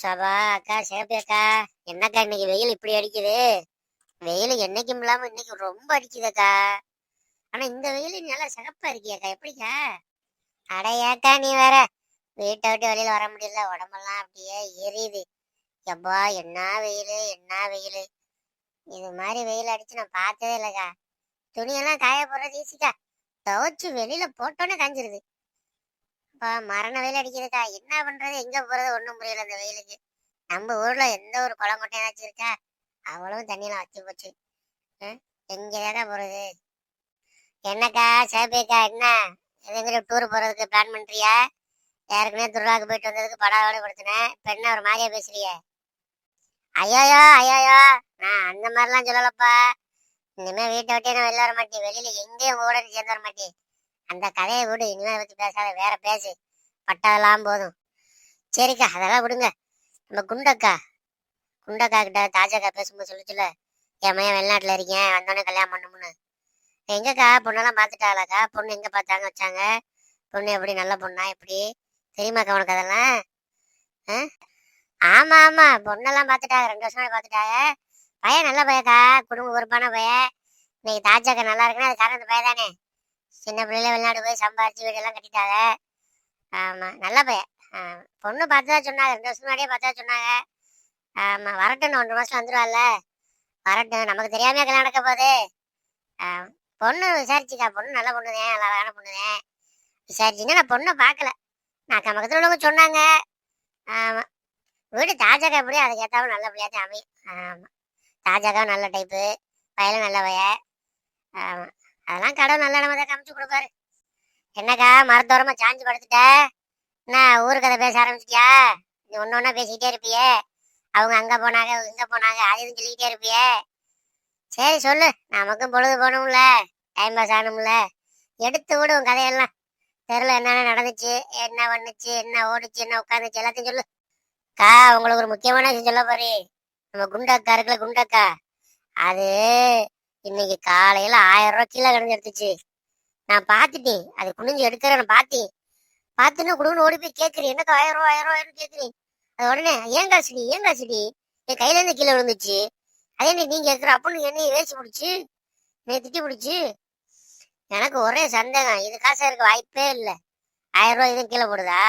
சபா அக்கா சேப்பி அக்கா என்னக்கா இன்னைக்கு வெயில் இப்படி அடிக்குது? வெயில் என்னைக்கும் இல்லாம இன்னைக்கு ரொம்ப அடிக்குதுக்கா ஆனா இந்த வெயில் நல்லா சிகப்பா இருக்கியாக்கா எப்படிக்கா? அடையாக்கா நீ வேற வீட்டை விட்டு வெளியில வர முடியல. உடம்பெல்லாம் அப்படியே எரியுது. எப்பா என்ன வெயில் என்ன வெயில்? இது மாதிரி வெயில் அடிச்சு நான் பார்த்ததே இல்லைக்கா. துணியெல்லாம் காய போடுறது ஈஸிக்கா துவைச்சு வெளியில போட்டோன்னே காஞ்சிருது. அப்பா மரண வெயில் அடிக்குதுக்கா. என்ன பண்றது? எங்க போறது? ஒண்ணும் புரியல இந்த வெயிலுக்கு. நம்ம ஊர்ல எந்த ஒரு குளம் கொட்டையாச்சும் இருக்கா? அவ்வளவும் தண்ணியெல்லாம் வச்சு போச்சு. எங்கேதாக்கா போறது? என்னக்கா சேபியக்கா என்ன? எதுங்கிட்ட டூர் போறதுக்கு பிளான் பண்றியா? ஏற்கனவே துர்காக்கு போயிட்டு வந்ததுக்கு படாவோட கொடுத்தினேன் இப்ப என்ன ஒரு மாதிரியா பேசுறிய ஐயோயோ ஐயோயோ. நான் அந்த மாதிரிலாம் சொல்லலப்பா. இனிமே வீட்டை விட்டே நான் வெளில வர மாட்டேன். வெளியில எங்கேயும் உங்க கூட சேர்ந்து வர மாட்டேன். அந்த கதையை விடு இனிமே பத்தி பேசாத வேற பேசு. பட்டதெல்லாம் போதும். சரிக்கா அதெல்லாம் விடுங்க. நம்ம குண்டக்கா. குண்டக்கா கிட்ட தாஜாக்கா பேசும்போது சொல்லிச்சுல என் மையன் வெளிநாட்டுல இருக்கேன் வந்தோடனே கல்யாணம் பண்ணணும்னு. எங்கக்கா பொண்ணெல்லாம் பார்த்துட்டாளாக்கா? பொண்ணு எங்க பார்த்தாங்க வச்சாங்க? பொண்ணு எப்படி நல்ல பொண்ணா எப்படி? தெரியுமாக்கா உனக்கு அதெல்லாம்? ஆ? ஆமா ஆமா. பொண்ணெல்லாம் பார்த்துட்டாங்க. ரெண்டு வருஷமா பார்த்துட்டாங்க. பையன் நல்ல பையக்கா குடும்ப பொறுப்பான பையன். இன்னைக்கு தாஜாக்கா நல்லா இருக்குன்னா அது காரணம் பையன் தானே சின்ன பிள்ளைல வெளிநாடு போய் சம்பாரிச்சு வீடெல்லாம் கட்டிட்டாங்க. ஆமா நல்ல பையன். பொண்ணு பார்த்ததா சொன்னாங்க. ரெண்டு வருஷம் முன்னாடியே பார்த்ததா சொன்னாங்க. ஆமா வரட்டும் ஒன்றரை மாசம் வந்துருவாள்ல. வரட்டும் நமக்கு தெரியாம கல்யாணம் நடக்க போகுது. பொண்ணு விசாரிச்சுக்கா. பொண்ணு நல்ல பொண்ணுதேன் நல்லா அழகான பொண்ணுதேன் விசாரிச்சுன்னா நான் பொண்ணை பார்க்கல. நான் அக்கம் பக்கத்தில் உள்ளவங்க சொன்னாங்க. ஆமா. வீடு தாஜாக்கா எப்படியோ அதுக்கு ஏற்றாவும் நல்லபடியாக அமையும். ஆமா. தாஜாக்காவும் நல்ல டைப்பு பையனும் நல்ல பையன். ஆமா. அதெல்லாம் கடவுள் நல்ல இடமா தான் காமிச்சு கொடுப்பாரு. என்னக்கா மரத்தோரமா சாஞ்சு படுத்துட்ட? என்ன ஊரு கதை பேச ஆரம்பிச்சிட்டியா? நீ ஒன்று ஒன்றா பேசிக்கிட்டே இருப்பியே. அவங்க அங்கே போனாங்க இங்கே போனாங்க அது இதுன்னு சொல்லிக்கிட்டே இருப்பியே. சரி சொல்லு. நமக்கும் பொழுது போகணும்ல. டைம் பாஸ் ஆகணும்ல. எடுத்து விடு உன் கதையெல்லாம். தெருல என்னென்ன நடந்துச்சு என்ன பண்ணுச்சு என்ன ஓடுச்சு என்ன உட்காந்துச்சு எல்லாத்தையும் சொல்லு. அக்கா உங்களுக்கு ஒரு முக்கியமான விஷயம் சொல்ல போறே நம்ம குண்டக்கா இருக்குல்ல குண்டக்கா. அது இன்னைக்கு காலையில ஆயிரம் ரூபா கீழே கிடந்து எடுத்துச்சு நான் பார்த்துட்டேன். அது குனிஞ்சு எடுக்கிறேன் நான் பார்த்தேன். பார்த்துன்னு குடுன்னு ஓடி போய் கேட்குறேன் என்னக்கா ஆயிரம் ரூபா ஆயிரம் ரூபாய் கேட்குறேன் அது உடனே ஏன் காசுடி ஏன் காசுடி என் கையில இருந்து கீழே விழுந்துச்சு. அதே நீ நீங்க கேட்குற அப்படின்னு என்னைய வேசி பிடிச்சி என்னை திட்டி பிடிச்சி எனக்கு ஒரே சந்தேகம். இது காசு இருக்க வாய்ப்பே இல்லை. ஆயிரம் ரூபாய் இதுவும் கீழே போடுதா?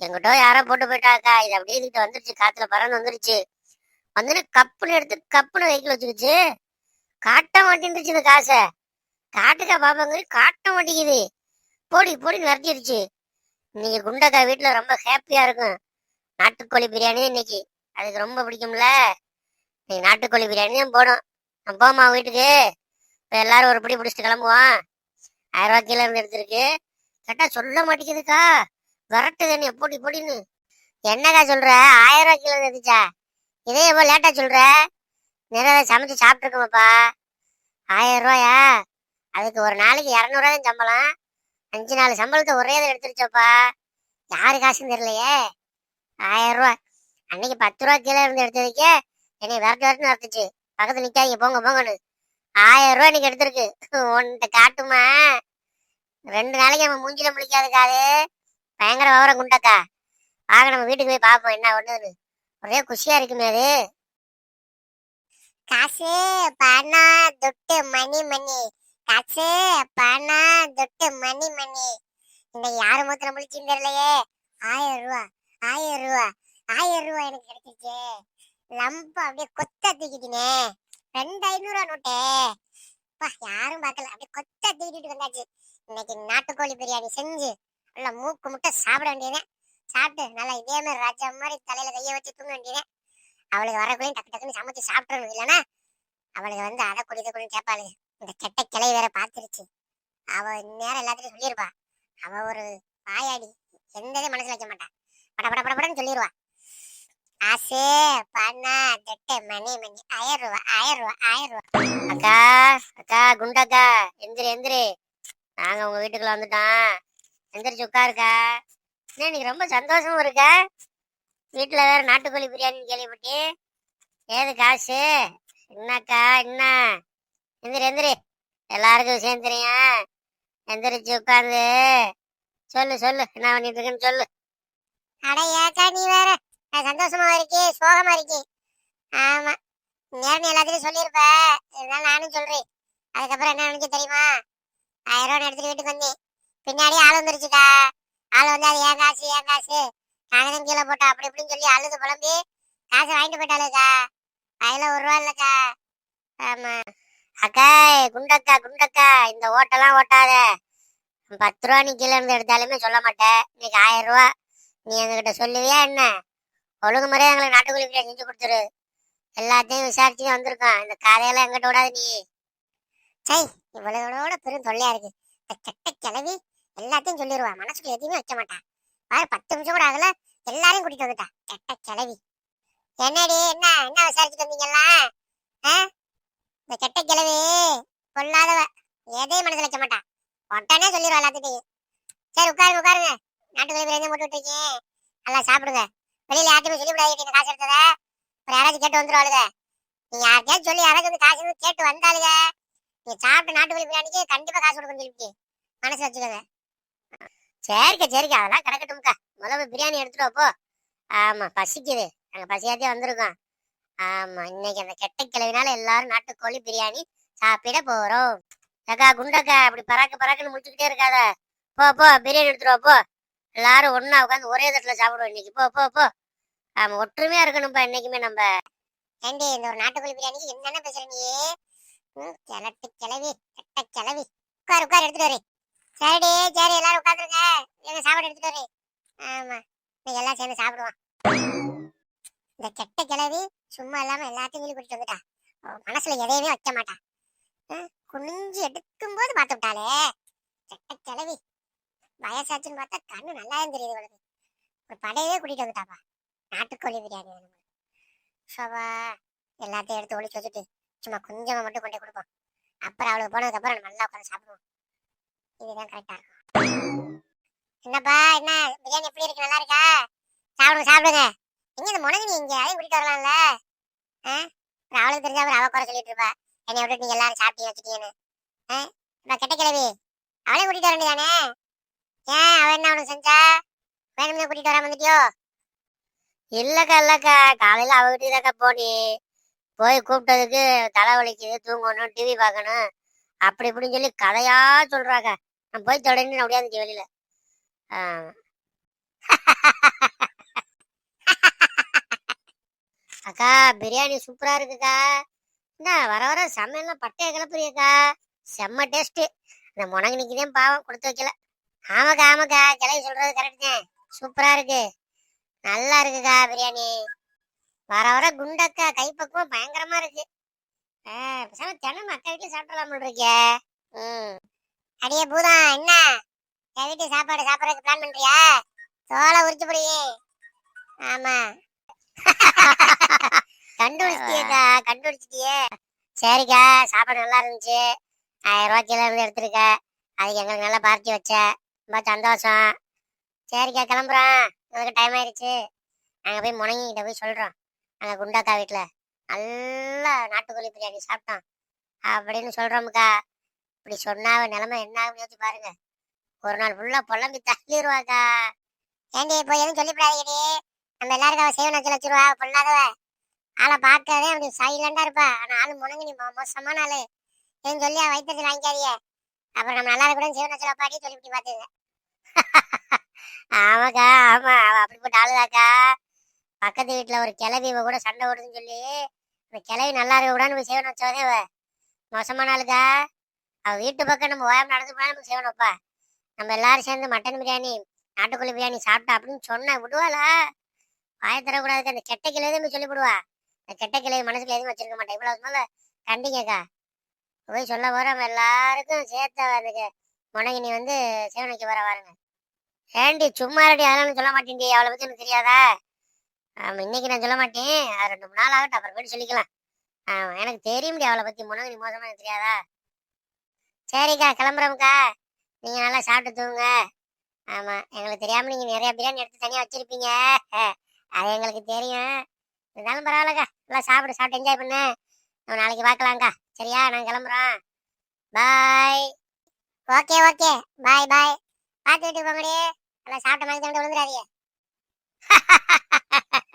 எங்கிட்ட யாரோ போட்டு போயிட்டாக்கா. இது அப்படியே இதுக்கிட்ட வந்துருச்சு. காத்துல பறந்து வந்துருச்சு. வந்துன்னு கப்புன்னு எடுத்து கப்புன்னு வெஹிக்கிள் வச்சுக்கிச்சு. காட்ட மாட்டேன்ருச்சு இந்த காசை. காட்டுக்கா பாப்பாங்க காட்ட மாட்டேங்குது. போடி போடி நிறத்திடுச்சு இன்னைக்கு குண்டக்கா வீட்டில் ரொம்ப ஹாப்பியா இருக்கும். நாட்டுக்கோழி பிரியாணி இன்னைக்கு. அதுக்கு ரொம்ப பிடிக்கும்ல. இன்னைக்கு நாட்டுக்கோழி பிரியாணி தான் போடும் நான் போமா வீட்டுக்கு. இப்போ எல்லாரும் ஒரு பிடி பிடிச்சிட்டு கிளம்புவோம். ஆயிரம் ரூபா கீழே இருந்து எடுத்திருக்கு. சொல்ல மாட்டேங்குதுக்கா. விரட்டு நீ போட்டி போட்டின்னு என்னக்கா சொல்ற? ஆயிரம் ரூபா கீழே எடுத்துச்சா? இதே எவ்வளோ லேட்டாக சொல்கிற நிறைய சமைச்சு சாப்பிட்டுருக்கோமாப்பா? ஆயிரம் ரூபாயா? அதுக்கு ஒரு நாளைக்கு இரநூறுவா தான் சம்பளம். அஞ்சு நாலு சம்பளத்தை ஒரே இதில் எடுத்துருச்சோப்பா யாரு காசுன்னு தெரியலையே? ஆயிரம் ரூபா அன்னைக்கு பத்து ரூபா கீழே இருந்து எடுத்ததுக்கே என்னை விரட்டு விரட்டு வரத்துச்சு பக்கத்தில் நிற்காதீங்க போங்க போங்கன்னு. ஆயிரம் ரூபா இன்னைக்கு எடுத்திருக்கு. உன்கிட்ட காட்டுமா? ரெண்டு நாளைக்கு நம்ம மூஞ்சில முழிக்காதுக்கா அது பயங்கர விவரம் குண்டக்கா. வாங்க நம்ம வீட்டுக்கு போய் பார்ப்போம் என்ன ஒண்ணுன்னு ஒரே குஷியாக இருக்குமே அது. காசு பணம் துட்டு மணி மணி. காசு பணம் துட்டு மணி மணி. இந்த யாரு மூத்திரம் முழிச்சுன்னு தெரியலையே? ஆயிரம் ரூபா ஆயிரம் ரூபா ஆயிரம் ரூபா எனக்கு கிடைச்சிருச்சு. லம்ப அப்படியே கொத்த தூக்கிட்டினே. ரெண்டு ஐநூறுவா நோட்டே. பா யாரும் பார்க்கல. அப்படியே கொத்த தூக்கிட்டு வந்தாச்சு. இன்னைக்கு நாட்டுக்கோழி பிரியாணி செஞ்சு நல்லா மூக்கு முட்டை சாப்பிட வேண்டியதேன் சாப்பிட்டு நல்லா இதே மாதிரி ராஜா மாதிரி தலையில கையை வச்சு தூங்க வேண்டியதேன் அவளுக்கு வரக்குள்ளேயும் டக்கு டக்குன்னு சமைச்சு சாப்பிட்றணும் இல்லைன்னா அவளுக்கு வந்து அதை குடி இதை இந்த கெட்ட கிளை வேற பார்த்துருச்சு. அவ நேரம் எல்லாத்தையும் சொல்லியிருப்பா அவ ஒரு வாயாடி எந்த மனசுல வைக்க மாட்டா. பட பட படப்படன்னு சொல்லிடுவா ஆசே பண்ணா தெட்டு மணி மணி ஆயிரம் ரூபா ஆயிரம் ரூபா ஆயிரம் ரூபா அக்கா அக்கா குண்டக்கா எந்திரி எந்திரி. நாங்க உங்க வீட்டுக்குள்ள வந்துட்டோம். எந்திரிச்சு உட்காருக்கா. என்ன இன்னைக்கு ரொம்ப சந்தோஷமும் இருக்கா? வீட்டில் வேற நாட்டுக்கோழி பிரியாணின்னு கேள்விப்பட்டேன் ஏது காசு? என்னக்கா என்ன? எந்திரி எந்திரி. எல்லாருக்கும் விஷயம் தெரியும். எந்திரிச்சு உட்காந்து. சொல்லு சொல்லு. என்ன பண்ணிட்டு இருக்குன்னு சொல்லு. அட ஏக்கா நீ வேற. சந்தோஷமா இருக்கே சோகமா இருக்கி. ஆமா. நேரம் நீ எல்லாத்தையும் சொல்லியிருப்ப இருந்தாலும் நானும் சொல்றேன். அதுக்கப்புறம் என்ன நினைக்க தெரியுமா? ஆயிரம் ரூபாய் எடுத்துட்டு வீட்டுக்கு வந்தேன். பின்னாடி ஆள் வந்துருச்சுக்கா. ஆள் வந்து அது ஏன் காசு ஏன் காசு? நாங்க கீழே போட்டா அப்படி இப்படின்னு சொல்லி அழுது புலம்பி காசு வாங்கிட்டு போயிட்டாளுக்கா. அதில் ஒரு ரூபா இல்லைக்கா. ஆமா. அக்கா குண்டக்கா குண்டக்கா இந்த ஓட்டெல்லாம் ஓட்டாத. பத்து ரூபா நீ கீழே இருந்து எடுத்தாலுமே சொல்ல மாட்டேன் இன்னைக்கு ஆயிரம் ரூபா. நீ எங்ககிட்ட சொல்லுவியா என்ன? ஒழுங்கு முறையா எங்களுக்கு நாட்டுக்கோழி செஞ்சு கொடுத்துரு. எல்லாத்தையும் விசாரிச்சு வந்திருக்கோம் இந்த கதையெல்லாம் எங்கிட்ட விடாது நீ. சை இவ்வளோ பெரும் தொல்லையா இருக்கு. இந்த கெட்ட கிளவி எல்லாத்தையும் சொல்லிடுவா மனசுக்கு எதுவுமே வைக்க மாட்டான் பாரு பத்து நிமிஷம் கூட ஆகல. எல்லாரையும் கூட்டிட்டு வந்துட்டா. கெட்ட கிளவி என்னடி என்ன என்ன விசாரிச்சுட்டு வந்தீங்களா ஆ? இந்த கெட்ட கிளவி பொல்லாதவ. எதையும் மனசுல வைக்க மாட்டா. உடனே சொல்லிடுவா எல்லாத்துட்டையும் சரி உட்காருங்க உட்காருங்க. நாட்டுக்கோழி பிரியாணி போட்டு விட்டுருக்கீங்க நல்லா சாப்பிடுங்க. வெளியில யார்ட்டுமே சொல்லி விடாதீங்க காசு எடுத்தத. அப்புறம் யாராச்சும் கேட்டு வந்துருவாளுங்க நீங்க யார்கிட்டயாச்சும் சொல்லி யாராச்சும் வந்து காசு கேட்டு வந்தாளுங்க நீ சாப்பிட்டு நாட்டு நாட்டுக்கோழி பிரியாணிக்கு கண்டிப்பா காசு கொடுக்கணும் சொல்லிவிட்டு மனசு வச்சுக்கோங்க. சரிக்கா சரிக்கா. அதெல்லாம் கிடக்கட்டும்க்கா. முதல்ல பிரியாணி எடுத்துட்டு போ. ஆமா பசிக்குது. நாங்க பசியாத்தே வந்திருக்கோம். ஆமா இன்னைக்கு அந்த கெட்ட கிழவினால எல்லாரும் நாட்டுக்கோழி பிரியாணி சாப்பிட போறோம். அக்கா குண்டக்கா அப்படி பராக்க பராக்குன்னு முடிச்சுக்கிட்டே இருக்காத. போ போ பிரியாணி எடுத்துட்டு போ. எல்லாரும் ஒன்னா உட்காந்து ஒரே தட்டுல சாப்பிடுவோம் இன்னைக்கு. போ போ போ. ஆமா ஒற்றுமையா இருக்கணும்ப்பா இன்னைக்குமே நம்ம. ஏண்டி இந்த ஒரு நாட்டுக்கோழி பிரியாணிக்கு என்னென்ன பேசுற நீ? ம், கிழட்டு கிளவி கெட்ட கிளவி உட்காரு உட்காரு எடுத்துட்டு வரேன். சரிடி சரி எல்லாரும் உட்காந்துருங்க எங்க சாப்பாடு எடுத்துட்டு வரேன். ஆமா நீங்க எல்லாம் சேர்ந்து சாப்பிடுவோம். இந்த கெட்ட கிளவி சும்மா இல்லாம எல்லாத்தையும் சொல்லி கூட்டிட்டு வந்துட்டா. மனசுல எதையுமே வைக்க மாட்டா. குனிஞ்சு எடுக்கும் போது பார்த்து விட்டாளே கெட்ட கிளவி வயசாச்சுன்னு பார்த்தா கண்ணு நல்லா தெரியுது இவளுக்கு ஒரு படையவே கூட்டிட்டு வந்துட்டாப்பா. நாட்டுக்கோழி பிரியாணி வேணும். சோபா எல்லாத்தையும் எடுத்து ஒழிச்சு வச்சுட்டு சும்மா கொஞ்சமா மட்டும் கொண்டு கொடுப்போம். அப்புறம் அவளுக்கு போனதுக்கு அப்புறம் நல்லா உட்காந்து சாப்பிடுவோம். இதுதான் கரெக்டா இருக்கும். என்னப்பா என்ன பிரியாணி எப்படி இருக்கு? நல்லா இருக்கா? சாப்பிடுங்க சாப்பிடுங்க. எங்க இந்த முனகு நீ இங்க அதையும் கூட்டிட்டு வரலாம்ல? ஆ? அவளுக்கு தெரிஞ்சா அவர் அவ குறை சொல்லிட்டு இருப்பா. என்னை விட்டு நீங்க எல்லாரும் சாப்பிட்டீங்க வச்சுட்டீங்கன்னு. ஆ? இப்ப கெட்ட கிழவி. அவளையும் கூட்டிட்டு வர வேண்டியதானே ஏன்? அவ என்ன அவனுக்கு செஞ்சா? வேணும்னு கூட்டிட்டு வராம வந்துட்டியோ இல்லக்கா இல்லக்கா. காலையில அவகிட்ட தாக்கா போனி. போய் கூப்பிட்டதுக்கு தலை வலிக்குது தூங்கணும் டிவி பார்க்கணும். அப்படி இப்படின்னு சொல்லி கதையா சொல்றாங்க. நான் போய் தொடர்ந்து நான் முடியாது வெளியில. அக்கா பிரியாணி சூப்பரா இருக்குக்கா. என்ன வர வர சமையல்லாம் பட்டைய கிளப்புறியக்கா. செம்ம டேஸ்ட் இந்த முனங்கினிக்குதான் பாவம் கொடுத்து வைக்கல. ஆமாக்கா ஆமாக்கா கிளவி சொல்றது கரெக்ட் தான். சூப்பரா இருக்கு. நல்லா இருக்குக்கா பிரியாணி. வர வர குண்டக்கா கைப்பக்குவம் பயங்கரமா இருக்கு. ஆ, பேசாம தினமும் அக்கா வீட்டுல சாப்பிடலாம் இருக்கே. ம். அடியே பூதா என்ன? என் வீட்டு சாப்பாடு சாப்பிடறதுக்கு பிளான் பண்றியா? தோலை உரிச்சு போடியே ஆமா. கண்டுபிடிச்சிட்டியேக்கா கண்டுபிடிச்சிட்டியே. சரிக்கா சாப்பாடு நல்லா இருந்துச்சு. ஆயிரம் ரூபாய் கீழே இருந்து எடுத்திருக்க. அதுக்கு எங்களுக்கு நல்லா பார்ட்டி வச்ச. ரொம்ப சந்தோஷம். சரிக்கா கிளம்புறோம். உங்களுக்கு டைம் ஆயிடுச்சு. நாங்கள் போய் முனங்கிட்ட போய் சொல்கிறோம் நாங்கள் குண்டாக்கா வீட்டில் நல்லா நாட்டுக்கோழி பிரியாணி சாப்பிட்டோம். அப்படின்னு சொல்கிறோமுக்கா இப்படி சொன்னா நிலைமை என்ன ஆகும் யோசிச்சு பாருங்க. ஒரு நாள் ஃபுல்லா புலம்பி தள்ளிடுவாக்கா ஏண்டி இப்போ எதுவும் சொல்லிவிடாதீடி நம்ம எல்லாருக்கும் அவள் சேவன் வச்சு வச்சிருவா பொல்லாதவ. ஆளை பார்க்கவே அப்படி சைலண்டா இருப்பா. ஆனா ஆளு முணங்கி நீ மோசமான ஆளு. எதுவும் சொல்லி அவ வயிற்றுல வாங்கிக்காதீங்க. அப்புறம் நம்ம நல்லா கூட சேவன் வச்சு பாட்டி சொல்லி விட்டு பார்த்துங்க ஆமாக்கா ஆமா. அவள் அப்படிப்பட்ட ஆளுதாக்கா. பக்கத்து வீட்டுல ஒரு கிளவி இவ கூட சண்டை ஓடுதுன்னு சொல்லி அந்த கிளவி நல்லா இருக்க கூடாதுன்னு போய் சேவன் வச்சவதே அவ மோசமான ஆளுக்கா. அவ வீட்டு பக்கம் நம்ம ஓயாம நடந்து போனால் நமக்கு சேவன் நம்ம எல்லாரும் சேர்ந்து மட்டன் பிரியாணி நாட்டுக்கோழி பிரியாணி சாப்பிட்டா அப்படின்னு சொன்னா விடுவாளா? வாய தரக்கூடாதுக்கு அந்த கெட்ட கிளை எதுவுமே சொல்லி விடுவா அந்த கெட்ட கிளை மனசுல எதுவும் வச்சிருக்க மாட்டேன் இவ்வளவு மேல கண்டிங்கக்கா போய் சொல்ல போற நம்ம எல்லாருக்கும் சேர்த்த அதுக்கு முனகினி வந்து சேவனைக்கு வர வாருங்க ஏண்டி சும்மா ரெடி அதெல்லாம் சொல்ல மாட்டேன்டி. அவளை பத்தி எனக்கு தெரியாதா? இன்னைக்கு நான் சொல்ல மாட்டேன். அது ரெண்டு மூணு நாள் ஆகட்டும். அப்புறம் போய் சொல்லிக்கலாம். எனக்கு தெரியும்டி அவளை பத்தி. முனகினி மோசமா எனக்கு தெரியாதா? சரிக்கா கிளம்புறோம்க்கா. நீங்க நல்லா சாப்பிட்டு தூங்க ஆமா எங்களுக்கு தெரியாம நீங்க நிறைய பிரியாணி எடுத்து தனியா வச்சிருப்பீங்க. அது எங்களுக்கு தெரியும். இருந்தாலும் பரவாயில்லக்கா நல்லா சாப்பிடு சாப்பிட்டு என்ஜாய் பண்ணு. நம்ம நாளைக்கு பார்க்கலாம்க்கா. சரியா நான் கிளம்புறோம். பாய் ஓகே ஓகே பாய் பாய் பார்த்துக்கிட்டு போங்கடி. நல்லா சாப்பிட்ட மாதிரி தண்டு விழுந்துடாதீங்க.